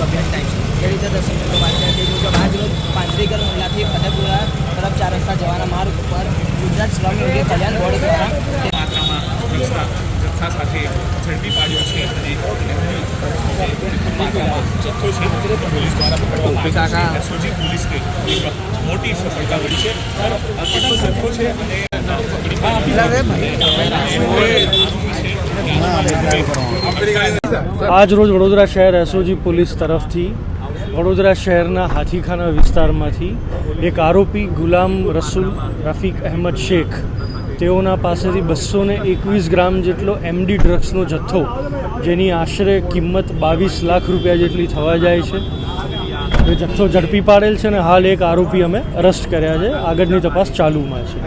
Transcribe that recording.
Chocolate time છે એ રીતે દર્શક મિત્રો વાંચી હતી મુજબ આજરોજ પાંત્રીગર મોહલ્લાથી ફતેપુરા તરફ ચાર રસ્તા જવાના માર્ગ ઉપર ગુજરાત શ્રમ યોગી કલ્યાણ બોર્ડ દ્વારા સાથે ઝડપી પાડ્યો છે અને પોલીસ દ્વારા મોટી સફળતા મળી છે આ જથ્થો છે આજ રોજ વડોદરા શહેર એસઓજી પોલીસ તરફથી વડોદરા શહેરના હાથીખાના વિસ્તારમાંથી એક આરોપી ગુલામ રસુલ રફીક અહેમદ શેખ, તેઓના પાસેથી બસો ને એકવીસ ગ્રામ જેટલો એમડી ડ્રગ્સનો જથ્થો, જેની આશરે કિંમત બાવીસ લાખ રૂપિયા જેટલી થવા જાય છે. એ જથ્થો ઝડપી પાડેલ છે અને હાલ એક આરોપી અમે અરેસ્ટ કર્યા છે. આગળની તપાસ ચાલુમાં છે.